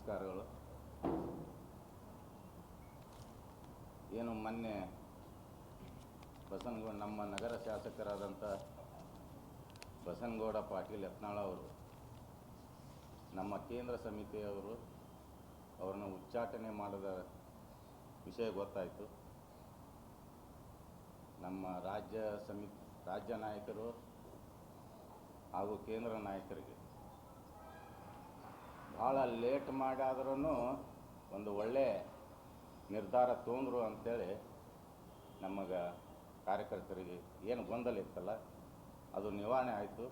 ನಮಸ್ಕಾರಗಳು. ಏನು ಮೊನ್ನೆ ಬಸನಗೌಡ, ನಮ್ಮ ನಗರ ಶಾಸಕರಾದಂಥ ಬಸನಗೌಡ ಪಾಟೀಲ್ ಯತ್ನಾಳ ಅವರು, ನಮ್ಮ ಕೇಂದ್ರ ಸಮಿತಿಯವರು ಅವರನ್ನು ಉಚ್ಚಾಟನೆ ಮಾಡಿದ ವಿಷಯ ಗೊತ್ತಾಯಿತು. ನಮ್ಮ ರಾಜ್ಯ ಸಮಿತಿ, ರಾಜ್ಯ ನಾಯಕರು ಹಾಗೂ ಕೇಂದ್ರ ನಾಯಕರಿಗೆ ಭಾಳ ಲೇಟ್ ಮಾಡಾದ್ರೂ ಒಂದು ಒಳ್ಳೆ ನಿರ್ಧಾರ ತೊಗೊಂಡ್ರು ಅಂಥೇಳಿ ನಮಗೆ ಕಾರ್ಯಕರ್ತರಿಗೆ ಏನು ಗೊಂದಲ ಇತ್ತಲ್ಲ, ಅದು ನಿವಾರಣೆ ಆಯಿತು.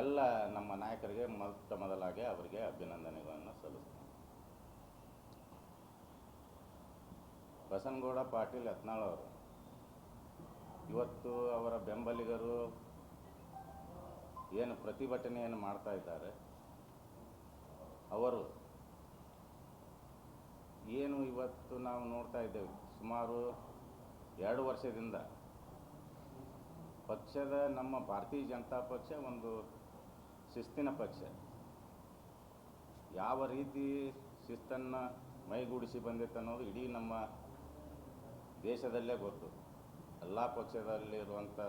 ಎಲ್ಲ ನಮ್ಮ ನಾಯಕರಿಗೆ ಮೊತ್ತ ಮೊದಲಾಗಿ ಅವರಿಗೆ ಅಭಿನಂದನೆಗಳನ್ನು ಸಲ್ಲಿಸ್ತೇನೆ. ಬಸನಗೌಡ ಪಾಟೀಲ್ ಯತ್ನಾಳವರು ಇವತ್ತು ಅವರ ಬೆಂಬಲಿಗರು ಏನು ಪ್ರತಿಭಟನೆಯನ್ನು ಮಾಡ್ತಾ ಇದ್ದಾರೆ ಅವರು ಏನು ಇವತ್ತು ನಾವು ನೋಡ್ತಾ ಇದ್ದೇವೆ? ಸುಮಾರು ಎರಡು ವರ್ಷದಿಂದ ಪಕ್ಷದ ನಮ್ಮ ಭಾರತೀಯ ಜನತಾ ಪಕ್ಷ ಒಂದು ಶಿಸ್ತಿನ ಪಕ್ಷ. ಯಾವ ರೀತಿ ಶಿಸ್ತನ್ನು ಮೈಗೂಡಿಸಿ ಬಂದಿತ್ತು ಅನ್ನೋದು ಇಡೀ ನಮ್ಮ ದೇಶದಲ್ಲೇ ಗೊತ್ತು. ಎಲ್ಲ ಪಕ್ಷದಲ್ಲಿರುವಂಥ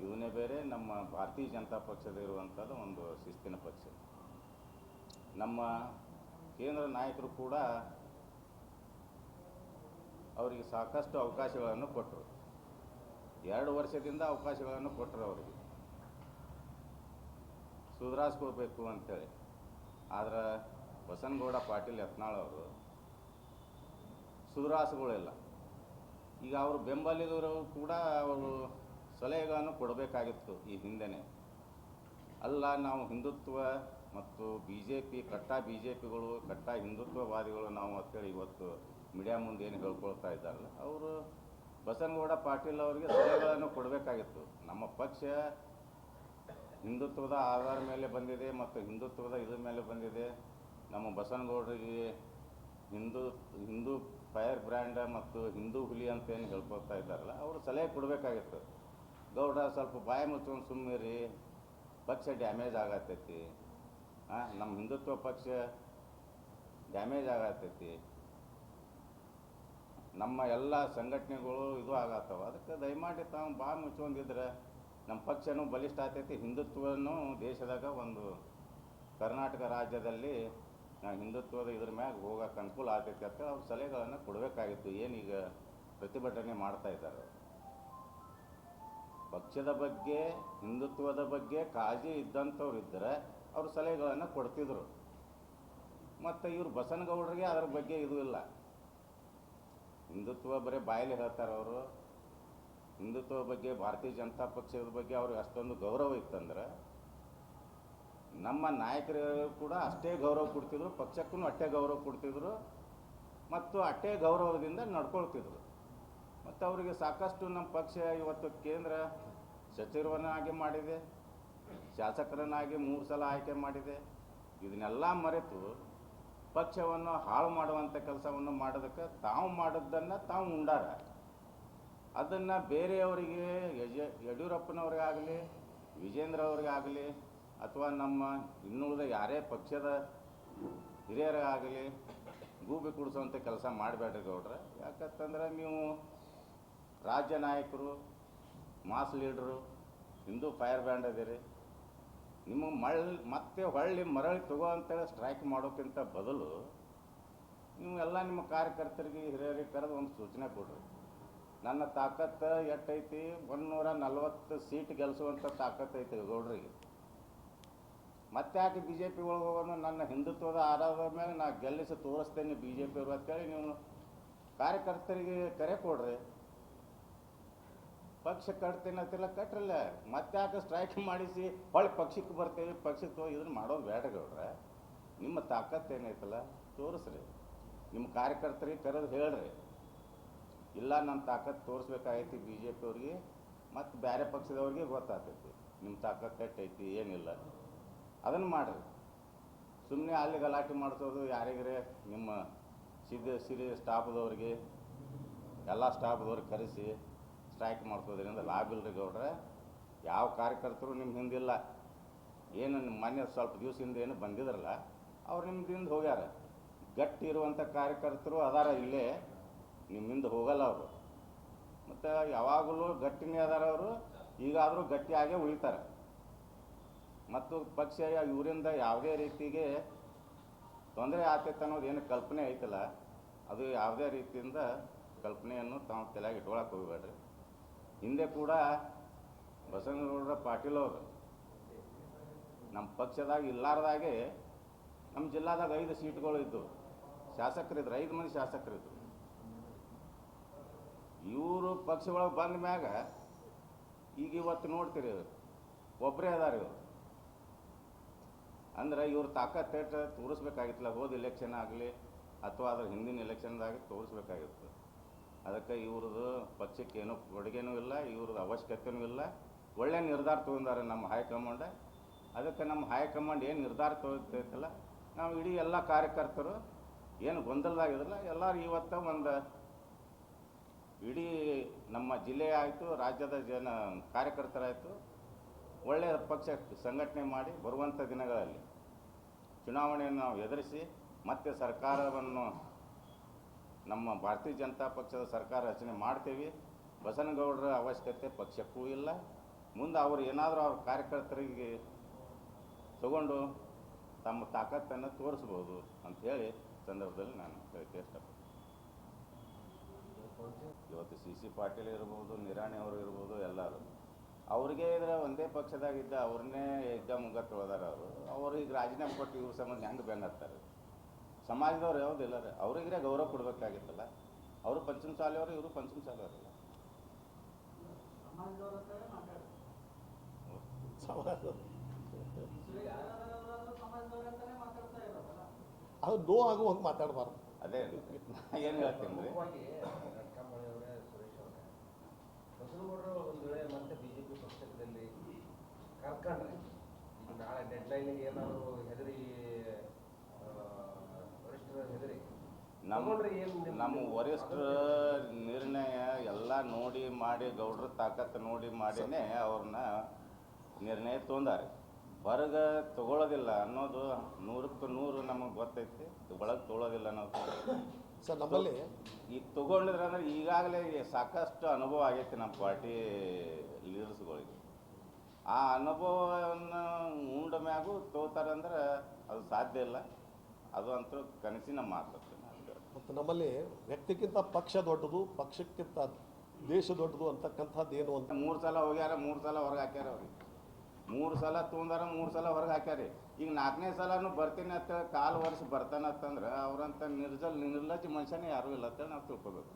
ಇವನೇ ಬೇರೆ, ನಮ್ಮ ಭಾರತೀಯ ಜನತಾ ಪಕ್ಷದ ಇರುವಂಥದ್ದು ಒಂದು ಶಿಸ್ತಿನ ಪಕ್ಷ. ನಮ್ಮ ಕೇಂದ್ರ ನಾಯಕರು ಕೂಡ ಅವರಿಗೆ ಸಾಕಷ್ಟು ಅವಕಾಶಗಳನ್ನು ಕೊಟ್ಟರು. ಎರಡು ವರ್ಷದಿಂದ ಅವಕಾಶಗಳನ್ನು ಕೊಟ್ಟರು ಅವರಿಗೆ. ಸುಧಾರಿಸ್ಕೋಬೇಕು ಅಂತೇಳಿ. ಆದರೆ ಬಸನಗೌಡ, ಪಾಟೀಲ್, ಯತ್ನಾಳ್ ಅವರು ಸುಧಾರಿಸ್ಗಳಿಲ್ಲ ಈಗ ಅವರು ಬೆಂಬಲಿಗರು ಕೂಡ ಅವರು ಸಲಹೆಗಳನ್ನು ಕೊಡಬೇಕಾಗಿತ್ತು ಈ ಹಿಂದೆನೇ. ಅಲ್ಲ, ನಾವು ಹಿಂದುತ್ವ ಮತ್ತು ಬಿ ಜೆ ಪಿ ಕಟ್ಟ ಬಿ ಜೆ ಪಿಗಳು ಕಟ್ಟ ಹಿಂದುತ್ವವಾದಿಗಳು ನಾವು ಅಂತೇಳಿ ಇವತ್ತು ಮೀಡಿಯಾ ಮುಂದೆ ಏನು ಹೇಳ್ಕೊಳ್ತಾ ಇದ್ದಾರಲ್ಲ ಅವರು ಬಸನಗೌಡ ಪಾಟೀಲ್ ಅವರಿಗೆ ಸಲಹೆಗಳನ್ನು ಕೊಡಬೇಕಾಗಿತ್ತು. ನಮ್ಮ ಪಕ್ಷ ಹಿಂದುತ್ವದ ಆಧಾರ ಮೇಲೆ ಬಂದಿದೆ ಮತ್ತು ಹಿಂದುತ್ವದ ಇದ್ರ ಮೇಲೆ ಬಂದಿದೆ. ನಮ್ಮ ಬಸನಗೌಡರಿಗೆ ಹಿಂದೂ ಹಿಂದೂ ಫೈರ್ ಬ್ರ್ಯಾಂಡ್ ಮತ್ತು ಹಿಂದೂ ಹುಲಿ ಅಂತ ಏನು ಹೇಳ್ಕೊಳ್ತಾ ಇದ್ದಾರಲ್ಲ, ಅವರು ಸಲಹೆ ಕೊಡಬೇಕಾಗಿತ್ತು. ಗೌಡ ಸ್ವಲ್ಪ ಬಾಯಿ ಮುಚ್ಕೊಂಡು ಸುಮ್ಮಿರಿ ಪಕ್ಷ ಡ್ಯಾಮೇಜ್ ಆಗತ್ತೈತಿ. ನಮ್ಮ ಹಿಂದುತ್ವ ಪಕ್ಷ ಡ್ಯಾಮೇಜ್ ಆಗತ್ತೈತಿ. ನಮ್ಮ ಎಲ್ಲ ಸಂಘಟನೆಗಳು ಇದು ಆಗತ್ತವ. ಅದಕ್ಕೆ ದಯಮಾಡಿ ತಾವು ಭಾಳ ಮುಚ್ಕೊಂಡಿದ್ರೆ ನಮ್ಮ ಪಕ್ಷನೂ ಬಲಿಷ್ಠ ಆಗ್ತೈತಿ. ಹಿಂದುತ್ವನೂ ದೇಶದಾಗ ಒಂದು ಕರ್ನಾಟಕ ರಾಜ್ಯದಲ್ಲಿ ನಾವು ಹಿಂದುತ್ವದ ಇದ್ರ ಮ್ಯಾಗ ಹೋಗಕ್ಕೆ ಅನುಕೂಲ ಆಗ್ತೈತಿ ಅಂತ ಅವ್ರು ಸಲಹೆಗಳನ್ನು ಕೊಡಬೇಕಾಗಿತ್ತು. ಏನೀಗ ಪ್ರತಿಭಟನೆ ಮಾಡ್ತಾ ಇದ್ದಾರೆ. ಪಕ್ಷದ ಬಗ್ಗೆ, ಹಿಂದುತ್ವದ ಬಗ್ಗೆ ಕಾಳಜಿ ಇದ್ದಂಥವ್ರು ಇದ್ದರೆ ಅವರು ಸಲಹೆಗಳನ್ನು ಕೊಡ್ತಿದ್ರು. ಮತ್ತು ಇವರು ಬಸನಗೌಡರಿಗೆ ಅದರ ಬಗ್ಗೆ ಇದು ಇಲ್ಲ. ಹಿಂದುತ್ವ ಬರೀ ಬಾಯಲ್ಲಿ ಹೇಳ್ತಾರೆ ಅವರು. ಹಿಂದುತ್ವ ಬಗ್ಗೆ ಭಾರತೀಯ ಜನತಾ ಪಕ್ಷದ ಬಗ್ಗೆ ಅವ್ರಿಗೆ ಅಷ್ಟೊಂದು ಗೌರವ ಇತ್ತಂದ್ರೆ ನಮ್ಮ ನಾಯಕರು ಕೂಡ ಅಷ್ಟೇ ಗೌರವ ಕೊಡ್ತಿದ್ರು, ಪಕ್ಷಕ್ಕೂ ಅಷ್ಟೇ ಗೌರವ ಕೊಡ್ತಿದ್ರು ಮತ್ತು ಅಷ್ಟೇ ಗೌರವದಿಂದ ನಡ್ಕೊಳ್ತಿದ್ರು. ಮತ್ತು ಅವರಿಗೆ ಸಾಕಷ್ಟು ನಮ್ಮ ಪಕ್ಷ ಇವತ್ತು ಕೇಂದ್ರ ಸಚಿವರನ್ನಾಗಿ ಮಾಡಿದೆ. ಶಾಸಕರನ್ನಾಗಿ ಮೂರು ಸಲ ಆಯ್ಕೆ ಮಾಡಿದೆ. ಇದನ್ನೆಲ್ಲ ಮರೆತು ಪಕ್ಷವನ್ನು ಹಾಳು ಮಾಡುವಂಥ ಕೆಲಸವನ್ನು ಮಾಡೋದಕ್ಕೆ ತಾವು ಮಾಡಿದ್ದನ್ನು ತಾವು ಉಂಡಾರ. ಅದನ್ನು ಬೇರೆಯವರಿಗೆ, ಯಜ, ಯಡಿಯೂರಪ್ಪನವ್ರಿಗಾಗಲಿ ವಿಜೇಂದ್ರ ಅವ್ರಿಗಾಗಲಿ ಅಥವಾ ನಮ್ಮ ಇನ್ನುಳಿದ ಯಾರೇ ಪಕ್ಷದ ಹಿರಿಯರಾಗಲಿ, ಗೂಬಿ ಕುಡಿಸೋವಂಥ ಕೆಲಸ ಮಾಡಬೇಡ್ರಿ ಗೌಡ್ರೆ. ಯಾಕಂತಂದ್ರೆ ನೀವು ರಾಜ್ಯ ನಾಯಕರು, mass leaders, Hindu firebrand ಅದೀರಿ. ನಿಮಗೆ ಮಳ್ ಮತ್ತೆ ಹೊಳ್ಳಿ ಮರಳಿ ತಗೋ ಅಂತೇಳಿ ಸ್ಟ್ರೈಕ್ ಮಾಡೋಕ್ಕಿಂತ ಬದಲು ನೀವು ಎಲ್ಲ ನಿಮ್ಮ ಕಾರ್ಯಕರ್ತರಿಗೆ, ಹಿರಿಯರಿಗೆ ಕರೆದು ಒಂದು ಸೂಚನೆ ಕೊಡ್ರಿ. ನನ್ನ ತಾಕತ್ತು ಎಷ್ಟೈತಿ? ಒಂದೂರ ನಲ್ವತ್ತು ಸೀಟ್ ಗೆಲ್ಲಿಸುವಂಥ ತಾಕತ್ತು ಐತಿ ಗೌಡ್ರಿಗೆ. ಮತ್ತೆ ಯಾಕೆ ಬಿ ಜೆ ಪಿ ಒಳಗೆ ಹೋಗೋದು ನನ್ನ ಹಿಂದುತ್ವದ ಆಧಾರದ ಮೇಲೆ ನಾನು ಗೆಲ್ಲಿಸಿ ತೋರಿಸ್ತೇನೆ ಬಿ ಜೆ ಪಿ ಅವರು ಅಂತೇಳಿ ನೀವು ಕಾರ್ಯಕರ್ತರಿಗೆ ಕರೆ ಕೊಡ್ರಿ. ಪಕ್ಷ ಕಟ್ತೇನೆ ಅಂತೆಲ್ಲ ಕಟ್ರಲ್ಲ. ಮತ್ತೆ ಯಾಕೆ ಸ್ಟ್ರೈಕ್ ಮಾಡಿಸಿ ಹೊಳೆ ಪಕ್ಷಕ್ಕೆ ಬರ್ತೇವೆ ಪಕ್ಷಕ್ಕೆ ಇದನ್ನು ಮಾಡೋದು ಬೇಡ ಗೌಡ್ರೆ. ನಿಮ್ಮ ತಾಕತ್ತು ಏನೈತಲ್ಲ ತೋರಿಸ್ರಿ. ನಿಮ್ಮ ಕಾರ್ಯಕರ್ತರಿಗೆ ಕರೆದು ಹೇಳ್ರಿ. ಇಲ್ಲ ನನ್ನ ತಾಕತ್ತು ತೋರಿಸ್ಬೇಕಾಗೈತಿ ಬಿ ಜೆ ಪಿಯವ್ರಿಗೆ ಮತ್ತು ಬೇರೆ ಪಕ್ಷದವ್ರಿಗೆ ಗೊತ್ತಾಗ್ತೈತಿ. ನಿಮ್ಮ ತಾಕತ್ತು ಎಷ್ಟೈತಿ ಏನಿಲ್ಲ. ಅದನ್ನು ಮಾಡಿರಿ. ಸುಮ್ಮನೆ ಅಲ್ಲಿ ಗಲಾಟೆ ಮಾಡಿಸೋದು ಯಾರಿಗರೆ? ನಿಮ್ಮ ಸಿದ್ಧ ಸಿರಿ ಸ್ಟಾಫ್ದವ್ರಿಗೆ ಎಲ್ಲ ಸ್ಟಾಫ್ದವ್ರಿಗೆ ಕರೆಸಿ. ಸ್ಟ್ರೈಕ್ ಮಾಡ್ಸೋದ್ರಿಂದ ಲಾಭ ಇಲ್ಲರಿ ಗೌಡ್ರೆ. ಯಾವ ಕಾರ್ಯಕರ್ತರು ನಿಮ್ಮ ಹಿಂದಿಲ್ಲ. ಏನು ನಿಮ್ಮ ಮೊನ್ನೆ ಸ್ವಲ್ಪ ಹಿಂದೆ ಏನು ಬಂದಿದ್ರಲ್ಲ, ಅವ್ರು ಹಿಂದೆ ಹೋಗ್ಯಾರ. ಗಟ್ಟಿ ಇರುವಂಥ ಕಾರ್ಯಕರ್ತರು ಅದಾರ ಇಲ್ಲೇ ನಿಮ್ಮಿಂದ ಹೋಗಲ್ಲ ಅವರು. ಮತ್ತು ಯಾವಾಗಲೂ ಗಟ್ಟಿನೇ ಅದಾರ ಅವರು, ಈಗಾದರೂ ಗಟ್ಟಿಯಾಗೇ ಉಳಿತಾರೆ. ಮತ್ತು ಪಕ್ಷ ಇವರಿಂದ ಯಾವುದೇ ರೀತಿಗೆ ತೊಂದರೆ ಆಗ್ತೈತೆ ಅನ್ನೋದು ಏನು ಕಲ್ಪನೆ ಐತಲ್ಲ, ಅದು ಯಾವುದೇ ರೀತಿಯಿಂದ ಕಲ್ಪನೆಯನ್ನು ತಾವು ತಲೆಯಾಗಿ ಇಟ್ಕೊಳಕ್ಕೆ ಹೋಗಬೇಡ್ರಿ. ಹಿಂದೆ ಕೂಡ ಬಸವನಗೌಡರ ಪಾಟೀಲ್ ಅವರು. ನಮ್ಮ ಪಕ್ಷದಾಗ ಇಲ್ಲಾರ್ದಾಗೆ ನಮ್ಮ ಜಿಲ್ಲಾದಾಗ ಐದು ಸೀಟ್ಗಳು ಇದ್ದವು ಶಾಸಕರಿದ್ರು ಐದು ಮಂದಿ ಶಾಸಕರಿದ್ರು ಇವರು ಪಕ್ಷ ಒಳಗೆ ಬಂದ ಮ್ಯಾಗ ಈಗ ಇವತ್ತು ನೋಡ್ತೀರಿ ಒಬ್ಬರೇ ಅದಾರ ಇವರು. ಅಂದ್ರೆ ಇವ್ರ ತಾಕತ್ತೇಟ ತೋರಿಸ್ಬೇಕಾಗಿತ್ತಲ್ಲ, ಹೋದ ಎಲೆಕ್ಷನ್ ಆಗಲಿ, ಅಥವಾ ಅದ್ರ ಹಿಂದಿನ ಎಲೆಕ್ಷನ್ದಾಗ ತೋರಿಸ್ಬೇಕಾಗಿತ್ತು. ಅದಕ್ಕೆ ಇವ್ರದ್ದು ಪಕ್ಷಕ್ಕೆ ಏನೂ ಕೊಡುಗೆನೂ ಇಲ್ಲ ಇವ್ರದ್ದು ಅವಶ್ಯಕತೆನೂ ಇಲ್ಲ. ಒಳ್ಳೆ ನಿರ್ಧಾರ ತೊಗೊಂಡಾರೆ ನಮ್ಮ ಹೈಕಮಾಂಡ್. ಅದಕ್ಕೆ ನಮ್ಮ ಹೈಕಮಾಂಡ್ ಏನು ನಿರ್ಧಾರ ತೊಗೊತೈತಲ್ಲ ನಾವು ಇಡೀ ಎಲ್ಲ ಕಾರ್ಯಕರ್ತರು ಏನು ಗೊಂದಲದಾಗಿದ್ರಲ್ಲ ಎಲ್ಲರೂ ಇವತ್ತು ಒಂದು ಇಡೀ ನಮ್ಮ ಜಿಲ್ಲೆ ಆಯಿತು, ರಾಜ್ಯದ ಜನ ಕಾರ್ಯಕರ್ತರಾಯಿತು ಒಳ್ಳೆಯ ಪಕ್ಷ ಸಂಘಟನೆ ಮಾಡಿ ಬರುವಂಥ ದಿನಗಳಲ್ಲಿ ಚುನಾವಣೆಯನ್ನು ನಾವು ಎದುರಿಸಿ ಮತ್ತೆ ಸರ್ಕಾರವನ್ನು ನಮ್ಮ ಭಾರತೀಯ ಜನತಾ ಪಕ್ಷದ ಸರ್ಕಾರ ರಚನೆ ಮಾಡ್ತೀವಿ. ಬಸನಗೌಡರ ಅವಶ್ಯಕತೆ ಪಕ್ಷಕ್ಕೂ ಇಲ್ಲ. ಮುಂದೆ ಅವರು ಏನಾದರೂ ಅವ್ರ ಕಾರ್ಯಕರ್ತರಿಗೆ ತಗೊಂಡು ತಮ್ಮ ತಾಕತ್ತನ್ನು ತೋರಿಸ್ಬೋದು ಅಂಥೇಳಿ ಸಂದರ್ಭದಲ್ಲಿ ನಾನು ಹೇಳಕ್ಕೆ ಇಷ್ಟಪಡ್ತೀನಿ ಇವತ್ತು ಸಿ ಸಿ ಪಾಟೀಲ್ ಇರ್ಬೋದು, ನಿರಾಣಿ ಅವರು ಇರ್ಬೋದು, ಎಲ್ಲರೂ. ಅವ್ರಿಗೆ ಇದ್ರೆ ಒಂದೇ ಪಕ್ಷದಾಗಿದ್ದ ಅವ್ರನ್ನೇ ಹೆಗ್ಗ ಮುಗ್ಗ ತೊಳೆದಾರ ಅವರು. ಅವ್ರು ಈಗ ರಾಜೀನಾಮೆ ಕೊಟ್ಟು ಇವ್ರ ಸಂಬಂಧ ಹೆಂಗೆ ಬೆನ್ನತ್ತಾರೆ ಸಮಾಜದವ್ರು ಯಾವುದಿಲ್ಲ ರೀ. ಅವ್ರಿಗೆ ಗೌರವ ಕೊಡಬೇಕಾಗಿತ್ತಲ್ಲ. ಅವರು ಪಂಚಮ ಶಾಲೆಯವರು ಇವರು ಪಂಚಮ ಶಾಲೆಯವರಲ್ಲ ಅದು ನೋ ಆಗುವಂಗೆ ಮಾತಾಡಬಾರ್ದು. ಅದೇ ಏನು ಹೇಳ್ತೀನಿ ರೀ ಒಂದು ವೇಳೆ ಮತ್ತೆ ಬಿಜೆಪಿ ಪಕ್ಷದಲ್ಲಿ ಕರ್ಕೊಂಡ್ರೆ ಈಗ ನಾಳೆ ಡೆಡ್ ಲೈನ್ಗೆ ಏನಾದ್ರು ಹೆದರಿ ಆ, ವರಿಷ್ಠರ ಹೆದರಿ ನಮ್ಮ ನಮ್ಮ ವರಿಷ್ಠರ ನಿರ್ಣಯ ಎಲ್ಲ ನೋಡಿ ಮಾಡಿ ಗೌಡ್ರ ತಾಕತ್ತು ನೋಡಿ ಮಾಡಿನೇ ಅವ್ರನ್ನ ನಿರ್ಣಯ ತೊಂದಾರೆ ಹೊರಗೆ ತಗೊಳ್ಳೋದಿಲ್ಲ ಅನ್ನೋದು ನೂರಕ್ಕೆ ನೂರು ನಮಗೆ ಗೊತ್ತೈತಿ. ಒಳಗೆ ತೊಗೊಳೋದಿಲ್ಲ ಅನ್ನೋದು ಸರ್ ನಮ್ಮಲ್ಲಿ ಈಗ ತೊಗೊಂಡಿದ್ರೆ ಅಂದ್ರೆ ಈಗಾಗಲೇ ಸಾಕಷ್ಟು ಅನುಭವ ಆಗೈತಿ ನಮ್ಮ ಪಾರ್ಟಿ ಲೀಡರ್ಸ್ಗಳಿಗೆ. ಆ ಅನುಭವವನ್ನು ಉಂಡ ಮ್ಯಾಗೂ ತೋತಾರಂದ್ರೆ ಅದು ಸಾಧ್ಯ ಇಲ್ಲ. ಅದು ಅಂತೂ ಕನಸಿನ ಮಾತು. ಮತ್ತು ನಮ್ಮಲ್ಲಿ ವ್ಯಕ್ತಿಗಿಂತ ಪಕ್ಷ ದೊಡ್ಡದು ಪಕ್ಷಕ್ಕಿಂತ ದೇಶ ದೊಡ್ಡದು ಅಂತಕ್ಕಂಥದ್ದು ಏನು ಅಂತ? ಮೂರು ಸಲ ಹೋಗ್ಯಾರ ಮೂರು ಸಲ ಹೊರಗೆ ಹಾಕ್ಯಾರ ಅವ್ರಿಗೆ ಮೂರು ಸಲ ತೊಂದಾರ ಮೂರು ಸಲ ಹೊರಗೆ ಹಾಕ್ಯಾರಿ. ಈಗ ನಾಲ್ಕನೇ ಸಲನು ಬರ್ತೀನಿ ಅಂತ ಕಾಲು ವರ್ಷ ಬರ್ತಾನಂತಂದ್ರೆ ಅವ್ರಂತ ನಿರ್ಜಲ್ ನಿರ್ಲಜ್ಜ ಮನುಷ್ಯನೇ ಯಾರೂ ಇಲ್ಲ ಅಂತೇಳಿ ನಾವು ತಿಳ್ಕೊಬೇಕು.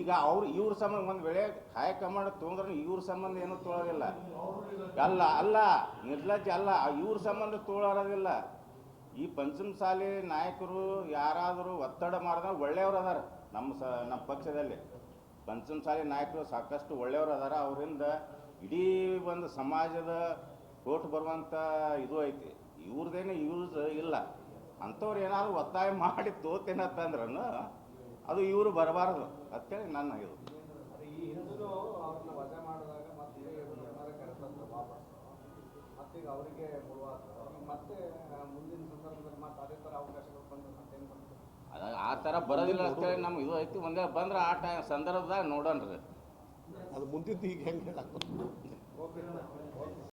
ಈಗ ಅವ್ರು ಇವ್ರ ಸಂಬಂಧ ಒಂದು ವೇಳೆ ಹೈಕಮಾಂಡ್ ತೊಂದ್ರೆ ಇವ್ರ ಸಂಬಂಧ ಏನೂ ತೊಳೋದಿಲ್ಲ. ಅಲ್ಲ ಅಲ್ಲ ನಿರ್ಲಜ್ಜ ಅಲ್ಲ ಇವ್ರ ಸಂಬಂಧ ತೊಳೋದಿಲ್ಲ. ಈ ಪಂಚಮ ಸಾಲಿ ನಾಯಕರು ಯಾರಾದರೂ ಒತ್ತಡ ಮಾಡಿದ್ರೆ ಒಳ್ಳೆಯವ್ರು ಅದಾರ ನಮ್ಮ ಸ, ನಮ್ಮ ಪಕ್ಷದಲ್ಲಿ. ಪಂಚಮ ಸಾಲಿ ನಾಯಕರು ಸಾಕಷ್ಟು ಒಳ್ಳೆಯವ್ರು ಅದಾರ. ಅವರಿಂದ ಇಡೀ ಒಂದು ಸಮಾಜದ ಓಟ್ ಬರುವಂಥ ಇದು ಐತಿ. ಇವ್ರದ್ದೇನು ಯೂಸ್ ಇಲ್ಲ. ಅಂಥವ್ರು ಏನಾದರೂ ಒತ್ತಾಯ ಮಾಡಿ ತೋತೇನತ್ತಂದ್ರೂ ಅದು ಇವರು ಬರಬಾರ್ದು ಅಂತೇಳಿ ನನ್ನ ಇದು. ಅವರಿಗೆ ಮತ್ತೆ ಆ, ಮುಂದಿನ ಸಂದರ್ಭದಲ್ಲಿ ಮತ್ತೆ ಅದೇ ಥರ ಅವಕಾಶಗಳು ಬಂದ್ರೆ ಮತ್ತೇನು ಮಾಡ್ತಾರೆ ಅದ ಆ ಥರ ಬರೋದಿಲ್ಲ ಅಷ್ಟೇ ನಮ್ಗೆ ಇದು ಐತಿ ಒಂದೇ ಬಂದ್ರೆ ಆ ಟೈಮ್ ಸಂದರ್ಭದಾಗ ರೀ ಅದು ಮುಂದಿದ್ದು ಈಗ ಹೆಂಗೆ ಹೇಳಕ್ಕೆ ಓಕೆ.